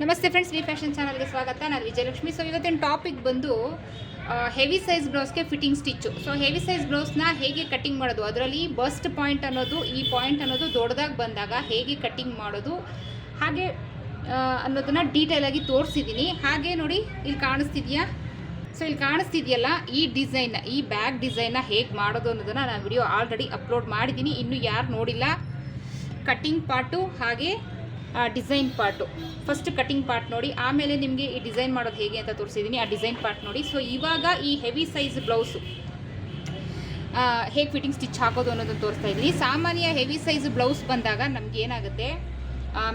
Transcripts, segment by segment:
Friends V fashion ಚಾನಲ್ಗೆ ಸ್ವಾಗತ. ನಾನು ವಿಜಯಲಕ್ಷ್ಮಿ. ಸೊ ಇವತ್ತಿನ ಟಾಪಿಕ್ ಬಂದು heavy size ಬ್ಲೌಸ್ಗೆ fitting stitch so heavy size ಬ್ಲೌಸ್ನ ಹೇಗೆ ಕಟ್ಟಿಂಗ್ ಮಾಡೋದು? ಅದರಲ್ಲಿ ಬಸ್ಟ್ ಪಾಯಿಂಟ್ ಅನ್ನೋದು, ಈ ಪಾಯಿಂಟ್ ಅನ್ನೋದು ದೊಡ್ಡದಾಗಿ ಬಂದಾಗ ಹೇಗೆ ಕಟ್ಟಿಂಗ್ ಮಾಡೋದು? ಹಾಗೆ ಅನ್ನೋದನ್ನು ಅನ್ನೋದನ್ನ ಡೀಟೇಲಾಗಿ ತೋರಿಸಿದ್ದೀನಿ ಹಾಗೆ ನೋಡಿ, ಇಲ್ಲಿ ಕಾಣಿಸ್ತಿದೆಯಾ? ಸೊ ಇಲ್ಲಿ ಕಾಣಿಸ್ತಿದೆಯಲ್ಲ, ಈ ಡಿಸೈನ್ ಈ ಬ್ಯಾಗ್ ಡಿಸೈನ್ನ ಹೇಗೆ ಮಾಡೋದು ಅನ್ನೋದನ್ನು ನಾನು ವಿಡಿಯೋ ಆಲ್ರೆಡಿ ಅಪ್ಲೋಡ್ ಮಾಡಿದ್ದೀನಿ ಇನ್ನೂ ಯಾರು ನೋಡಿಲ್ಲ ಕಟ್ಟಿಂಗ್ ಪಾರ್ಟು ಹಾಗೆ design part first cutting part ನೋಡಿ. ಆಮೇಲೆ ನಿಮಗೆ ಈ ಡಿಸೈನ್ ಮಾಡೋದು ಹೇಗೆ ಅಂತ ತೋರಿಸಿದ್ದೀನಿ ಆ ಡಿಸೈನ್ ಪಾರ್ಟ್ ನೋಡಿ. ಸೊ ಇವಾಗ ಈ ಹೆವಿ ಸೈಜ್ ಬ್ಲೌಸು ಹೇಗೆ ಫಿಟ್ಟಿಂಗ್ ಸ್ಟಿಚ್ ಹಾಕೋದು ಅನ್ನೋದನ್ನು ತೋರಿಸ್ತಾ ಇದ್ದೀನಿ. ಸಾಮಾನ್ಯ ಹೆವಿ ಸೈಜ್ ಬ್ಲೌಸ್ ಬಂದಾಗ ನಮ್ಗೆ ಏನಾಗುತ್ತೆ?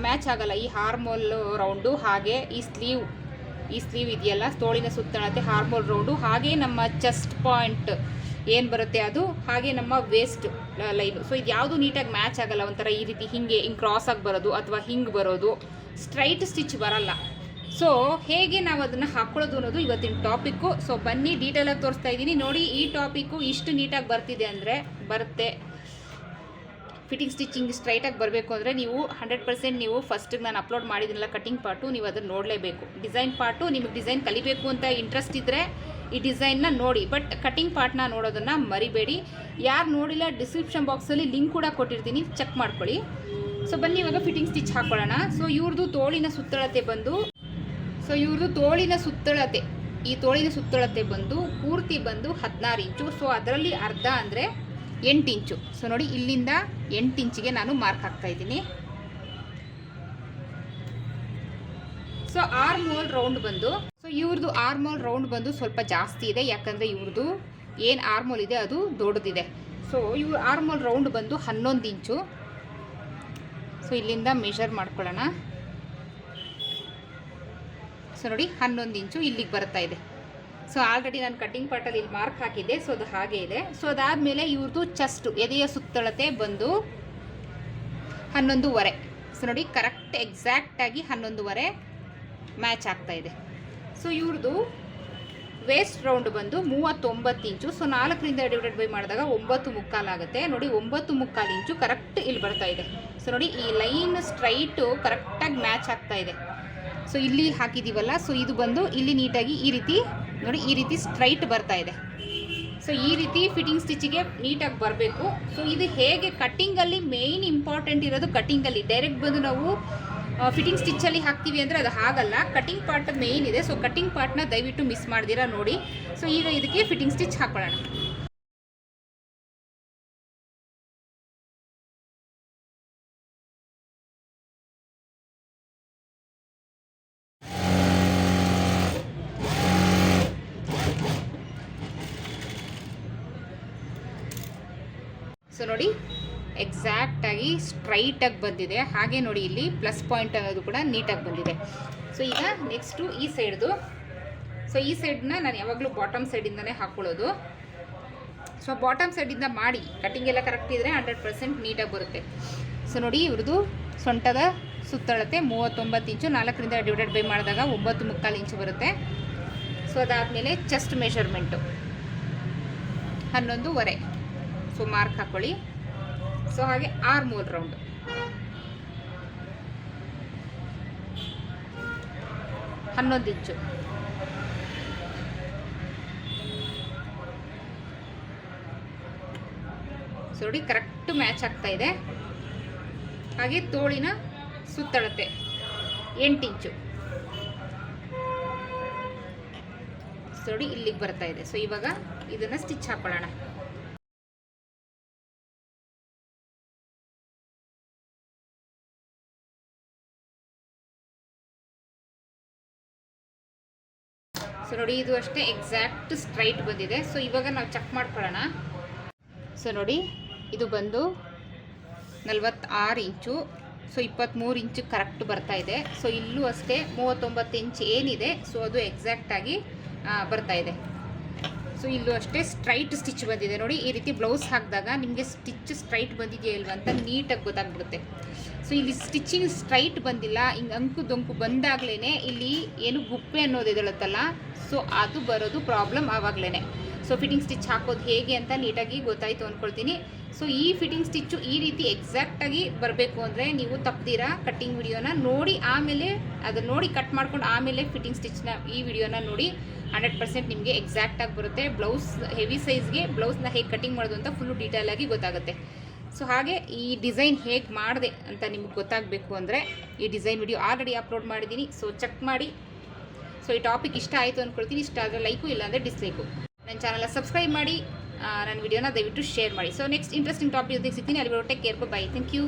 ಮ್ಯಾಚ್ ಆಗಲ್ಲ. ಈ ಹಾರ್ಮೋಲ್ ರೌಂಡು ಹಾಗೆ ಈ ಸ್ಲೀವ್ ಈ ಸ್ಲೀವ್ ಇದೆಯಲ್ಲ, ತೋಳಿನ ಸುತ್ತಳತೆ ಹಾರ್ಮೋಲ್ ರೌಂಡು ಹಾಗೆ ನಮ್ಮ ಚೆಸ್ಟ್ ಪಾಯಿಂಟ್ ಏನು ಬರುತ್ತೆ ಅದು? ಹಾಗೆ ನಮ್ಮ ವೇಸ್ಟ್ ಲೈನು ಸೊ ಇದು ಯಾವುದು ನೀಟಾಗಿ ಮ್ಯಾಚ್ ಆಗಲ್ಲ, ಒಂಥರ ಈ ರೀತಿ ಹಿಂಗೆ ಹಿಂಗೆ ಕ್ರಾಸ್ ಆಗಿ ಬರೋದು ಅಥವಾ ಹಿಂಗೆ ಬರೋದು. ಸ್ಟ್ರೈಟ್ ಸ್ಟಿಚ್ ಬರಲ್ಲ. ಸೊ ಹೇಗೆ ನಾವು ಅದನ್ನು ಹಾಕ್ಕೊಳ್ಳೋದು ಅನ್ನೋದು ಇವತ್ತಿನ ಟಾಪಿಕ್ಕು ಸೊ ಬನ್ನಿ ಡೀಟೇಲಾಗಿ ತೋರಿಸ್ತಾ ಇದ್ದೀನಿ. ನೋಡಿ, ಈ ಟಾಪಿಕ್ಕು ಇಷ್ಟು ನೀಟಾಗಿ ಬರ್ತಿದೆ ಅಂದರೆ ಬರುತ್ತೆ. ಫಿಟ್ಟಿಂಗ್ ಸ್ಟಿಚಿಂಗ್ ಸ್ಟ್ರೈಟಾಗಿ ಬರಬೇಕು ಅಂದರೆ ನೀವು ಹಂಡ್ರೆಡ್ ಪರ್ಸೆಂಟ್ ನೀವು ಫಸ್ಟಿಗೆ ನಾನು ಅಪ್ಲೋಡ್ ಮಾಡಿದ್ರಲ್ಲ ಕಟಿಂಗ್ ಪಾರ್ಟು ನೀವು ಅದನ್ನು ನೋಡಲೇಬೇಕು. ಡಿಸೈನ್ ಪಾರ್ಟು ನಿಮಗೆ ಡಿಸೈನ್ ಕಲಿಬೇಕು ಅಂತ ಇಂಟ್ರೆಸ್ಟ್ ಇದ್ದರೆ ಈ ಡಿಸೈನ್ನ ನೋಡಿ. ಬಟ್ ಕಟಿಂಗ್ ಪಾರ್ಟ್ನ ನೋಡೋದನ್ನು ಮರಿಬೇಡಿ. ಯಾರು ನೋಡಿಲ್ಲ ಡಿಸ್ಕ್ರಿಪ್ಷನ್ ಬಾಕ್ಸಲ್ಲಿ ಲಿಂಕ್ ಕೂಡ ಕೊಟ್ಟಿರ್ತೀನಿ. ಚೆಕ್ ಮಾಡ್ಕೊಳ್ಳಿ. ಸೊ ಬನ್ನಿ, ಇವಾಗ ಫಿಟ್ಟಿಂಗ್ ಸ್ಟಿಚ್ ಹಾಕೊಳ್ಳೋಣ. ಸೊ ಇವ್ರದ್ದು ತೋಳಿನ ಸುತ್ತಳತೆ ಬಂದು ಸೊ ಇವ್ರದ್ದು ತೋಳಿನ ಸುತ್ತಳತೆ, ಈ ತೋಳಿನ ಸುತ್ತಳತೆ ಬಂದು ಪೂರ್ತಿ ಬಂದು ಹದಿನಾರು ಇಂಚು. ಸೊ ಅದರಲ್ಲಿ ಅರ್ಧ ಅಂದರೆ ಎಂಟು ಇಂಚು. ಸೊ ನೋಡಿ, ಇಲ್ಲಿಂದ ಎಂಟು ಇಂಚಿಗೆ ನಾನು ಮಾರ್ಕ್ ಹಾಕ್ತಾ ಇದ್ದೀನಿ. ಸೊ ಆರ್ಮೋಲ್ ರೌಂಡ್ ಬಂದು ಸೊ ಇವ್ರದ್ದು ಆರ್ಮೋಲ್ ರೌಂಡ್ ಬಂದು ಸ್ವಲ್ಪ ಜಾಸ್ತಿ ಇದೆ. ಯಾಕಂದರೆ ಇವ್ರದ್ದು ಏನು ಆರ್ಮೋಲ್ ಇದೆ, ಅದು ದೊಡ್ಡದಿದೆ. ಸೊ ಇವ್ರ ಆರ್ಮೋಲ್ ರೌಂಡ್ ಬಂದು ಹನ್ನೊಂದು ಇಂಚು. ಸೊ ಇಲ್ಲಿಂದ ಮೆಷರ್ ಮಾಡ್ಕೊಳ್ಳೋಣ. ಸೊ ನೋಡಿ, ಹನ್ನೊಂದು ಇಂಚು ಇಲ್ಲಿಗೆ ಬರ್ತಾ ಇದೆ. ಸೊ ಆಲ್ರೆಡಿ ನಾನು ಕಟ್ಟಿಂಗ್ ಪಾರ್ಟಲ್ಲಿ ಇಲ್ಲಿ ಮಾರ್ಕ್ ಹಾಕಿದ್ದೆ. ಸೊ ಅದು ಹಾಗೆ ಇದೆ. ಸೊ ಅದಾದಮೇಲೆ ಇವ್ರದ್ದು ಚೆಸ್ಟು ಎದೆಯ ಸುತ್ತಳತೆ ಬಂದು ಹನ್ನೊಂದುವರೆ. ಸೊ ನೋಡಿ ಕರೆಕ್ಟ್ ಎಕ್ಸಾಕ್ಟಾಗಿ ಹನ್ನೊಂದುವರೆ ಮ್ಯಾಚ್ ಆಗ್ತಾ ಇದೆ. ಸೊ ಇವ್ರದ್ದು ವೇಸ್ಟ್ ರೌಂಡ್ ಬಂದು ಮೂವತ್ತೊಂಬತ್ತು ಇಂಚು. ಸೊ ನಾಲ್ಕರಿಂದ ಡಿವೈಡೆಡ್ ಬೈ ಮಾಡಿದಾಗ ಒಂಬತ್ತು ಮುಕ್ಕಾಲು ಆಗುತ್ತೆ. ನೋಡಿ, ಒಂಬತ್ತು ಮುಕ್ಕಾಲು ಇಂಚು ಕರೆಕ್ಟ್ ಇಲ್ಲಿ ಬರ್ತಾ ಇದೆ. ಸೊ ನೋಡಿ, ಈ ಲೈನ್ ಸ್ಟ್ರೈಟು ಕರೆಕ್ಟಾಗಿ ಮ್ಯಾಚ್ ಆಗ್ತಾ ಇದೆ. ಸೊ ಇಲ್ಲಿ ಹಾಕಿದ್ದೀವಲ್ಲ ಸೊ ಇದು ಬಂದು ಇಲ್ಲಿ ನೀಟಾಗಿ ಈ ರೀತಿ ನೋಡಿ, ಈ ರೀತಿ ಸ್ಟ್ರೈಟ್ ಬರ್ತಾ ಇದೆ. ಸೊ ಈ ರೀತಿ ಫಿಟ್ಟಿಂಗ್ ಸ್ಟಿಚ್ಚಿಗೆ ನೀಟಾಗಿ ಬರಬೇಕು. ಸೊ ಇದು ಹೇಗೆ ಕಟ್ಟಿಂಗಲ್ಲಿ ಮೇಯ್ನ್ ಇಂಪಾರ್ಟೆಂಟ್ ಇರೋದು ಕಟ್ಟಿಂಗಲ್ಲಿ ಡೈರೆಕ್ಟ್ ಬಂದು ನಾವು ಫಿಟ್ಟಿಂಗ್ ಸ್ಟಿಚ್ಚಲ್ಲಿ ಹಾಕ್ತೀವಿ ಅಂದರೆ ಅದು ಹಾಗಲ್ಲ. ಕಟ್ಟಿಂಗ್ ಪಾರ್ಟ್ ಮೇಯ್ನ್ ಇದೆ. ಸೊ ಕಟ್ಟಿಂಗ್ ಪಾರ್ಟ್ನ ದಯವಿಟ್ಟು ಮಿಸ್ ಮಾಡ್ದಿರಾ ನೋಡಿ. ಸೊ ಈಗ ಇದಕ್ಕೆ ಫಿಟ್ಟಿಂಗ್ ಸ್ಟಿಚ್ ಹಾಕೊಳ್ಳೋಣ. ಸೊ ನೋಡಿ ಎಕ್ಸಾಕ್ಟಾಗಿ ಸ್ಟ್ರೈಟಾಗಿ ಬಂದಿದೆ. ಹಾಗೆ ನೋಡಿ ಇಲ್ಲಿ ಪ್ಲಸ್ ಪಾಯಿಂಟ್ ಅನ್ನೋದು ಕೂಡ ನೀಟಾಗಿ ಬಂದಿದೆ. ಸೊ ಈಗ ನೆಕ್ಸ್ಟು ಈ ಸೈಡ್ದು ಸೊ ಈ ಸೈಡನ್ನ ನಾನು ಯಾವಾಗಲೂ ಬಾಟಮ್ ಸೈಡಿಂದನೇ ಹಾಕ್ಕೊಳ್ಳೋದು ಸೊ ಬಾಟಮ್ ಸೈಡಿಂದ ಮಾಡಿ ಕಟಿಂಗ್ ಎಲ್ಲ ಕರೆಕ್ಟ್ ಇದ್ದರೆ ಹಂಡ್ರೆಡ್ ಪರ್ಸೆಂಟ್ ನೀಟಾಗಿ ಬರುತ್ತೆ. ಸೊ ನೋಡಿ ಇವ್ರದ್ದು ಸೊಂಟದ ಸುತ್ತಳತೆ ಮೂವತ್ತೊಂಬತ್ತು ಇಂಚು ನಾಲ್ಕರಿಂದ ಡಿವೈಡೆಡ್ ಬೈ ಮಾಡಿದಾಗ ಒಂಬತ್ತು ಮುಕ್ಕಾಲು ಇಂಚು ಬರುತ್ತೆ. ಸೊ ಅದಾದಮೇಲೆ ಚೆಸ್ಟ್ ಮೆಷರ್ಮೆಂಟು ಹನ್ನೊಂದುವರೆ. ಸೊ ಮಾರ್ಕ್ ಹಾಕೊಳ್ಳಿ. ಸೊ ಹಾಗೆ ಆರ್ ಮೂರ್ ರೌಂಡ್ ಹನ್ನೊಂದು ಇಂಚು. ಸೊ ನೋಡಿ ಕರೆಕ್ಟ್ ಮ್ಯಾಚ್ ಆಗ್ತಾ ಇದೆ. ಹಾಗೆ ತೋಳಿನ ಸುತ್ತಳತೆ ಎಂಟು ಇಂಚು. ಸೊಡಿ ಇಲ್ಲಿಗೆ ಬರ್ತಾ ಇದೆ. ಸೊ ಇವಾಗ ಇದನ್ನು ಸ್ಟಿಚ್ ಹಾಕೊಳ್ಳೋಣ. ಸೊ ನೋಡಿ, ಇದು ಅಷ್ಟೇ ಎಕ್ಸಾಕ್ಟ್ ಸ್ಟ್ರೈಟ್ ಬಂದಿದೆ. ಸೊ ಇವಾಗ ನಾವು ಚೆಕ್ ಮಾಡ್ಕೊಳ್ಳೋಣ. ಸೊ ನೋಡಿ, ಇದು ಬಂದು ನಲ್ವತ್ತಾರು ಇಂಚು. ಸೊ ಇಪ್ಪತ್ತ್ಮೂರು ಇಂಚು ಕರೆಕ್ಟ್ ಬರ್ತಾ ಇದೆ. ಸೊ ಇಲ್ಲೂ ಅಷ್ಟೇ ಮೂವತ್ತೊಂಬತ್ತು ಇಂಚ್ ಏನಿದೆ. ಸೊ ಅದು ಎಕ್ಸಾಕ್ಟಾಗಿ ಬರ್ತಾ ಇದೆ. ಸೊ ಇಲ್ಲೂ ಅಷ್ಟೇ ಸ್ಟ್ರೈಟ್ ಸ್ಟಿಚ್ ಬಂದಿದೆ. ನೋಡಿ, ಈ ರೀತಿ ಬ್ಲೌಸ್ ಹಾಕಿದಾಗ ನಿಮಗೆ ಸ್ಟಿಚ್ ಸ್ಟ್ರೈಟ್ ಬಂದಿದೆಯಾ ಇಲ್ವಾ ಅಂತ ನೀಟಾಗಿ ಗೊತ್ತಾಗ್ಬಿಡುತ್ತೆ. ಸೊ ಇಲ್ಲಿ ಸ್ಟಿಚಿಂಗ್ ಸ್ಟ್ರೈಟ್ ಬಂದಿಲ್ಲ. ಹಿಂಗೆ ಅಂಕು ದೊಂಕು ಬಂದಾಗಲೇ ಇಲ್ಲಿ ಏನು ಗುಪ್ಪೆ ಅನ್ನೋದು ಇದಳತ್ತಲ್ಲ ಸೊ ಅದು ಬರೋದು ಪ್ರಾಬ್ಲಮ್ ಆವಾಗಲೇ ಸೊ ಫಿಟ್ಟಿಂಗ್ ಸ್ಟಿಚ್ ಹಾಕೋದು ಹೇಗೆ ಅಂತ ನೀಟಾಗಿ ಗೊತ್ತಾಯಿತು ಅಂದ್ಕೊಳ್ತೀನಿ ಸೊ ಈ ಫಿಟ್ಟಿಂಗ್ ಸ್ಟಿಚ್ಚು ಈ ರೀತಿ ಎಕ್ಸಾಕ್ಟಾಗಿ ಬರಬೇಕು ಅಂದರೆ ನೀವು ತಪ್ಪದಿರಾ ಕಟ್ಟಿಂಗ್ ವಿಡಿಯೋನ ನೋಡಿ ಆಮೇಲೆ ಅದನ್ನು ನೋಡಿ ಕಟ್ ಮಾಡ್ಕೊಂಡು ಆಮೇಲೆ ಫಿಟ್ಟಿಂಗ್ ಸ್ಟಿಚ್ನ ಈ ವಿಡಿಯೋನ ನೋಡಿ ಹಂಡ್ರೆಡ್ ಪರ್ಸೆಂಟ್ ನಿಮಗೆ ಎಕ್ಸಾಕ್ಟಾಗಿ ಬರುತ್ತೆ. ಬ್ಲೌಸ್ ಹೆವಿ ಸೈಜ್ಗೆ ಬ್ಲೌಸ್ನ ಹೇಗೆ ಕಟ್ಟಿಂಗ್ ಮಾಡೋದು ಅಂತ ಫುಲ್ಲು ಡೀಟೇಲಾಗಿ ಗೊತ್ತಾಗುತ್ತೆ. ಸೊ ಹಾಗೆ ಈ ಡಿಸೈನ್ ಹೇಗೆ ಮಾಡಿದೆ ಅಂತ ನಿಮ್ಗೆ ಗೊತ್ತಾಗಬೇಕು ಅಂದರೆ ಈ ಡಿಸೈನ್ ವಿಡಿಯೋ ಆಲ್ರೆಡಿ ಅಪ್ಲೋಡ್ ಮಾಡಿದ್ದೀನಿ ಸೊ ಚೆಕ್ ಮಾಡಿ. ಸೊ ಈ ಟಾಪಿಕ್ ಇಷ್ಟ ಆಯಿತು ಅಂದ್ಕೊಳ್ತೀನಿ ಇಷ್ಟ ಆದರೆ ಲೈಕು ಇಲ್ಲಾಂದರೆ ಡಿಸ್ಲೈಕು ನನ್ನ ಚಾನಲ್ನ ಸಬ್ಸ್ಕ್ರೈಬ್ ಮಾಡಿ ನನ್ನ ವಿಡಿಯೋನ ದಯವಿಟ್ಟು ಶೇರ್ ಮಾಡಿ. ಸೊ ನೆಕ್ಸ್ಟ್ ಇಂಟ್ರೆಸ್ಟಿಂಗ್ ಟಾಪಿಕ್ ಜೊತೆಗೆ ಸಿಗ್ತೀನಿ ಅಲ್ಲಿ take care bye thank you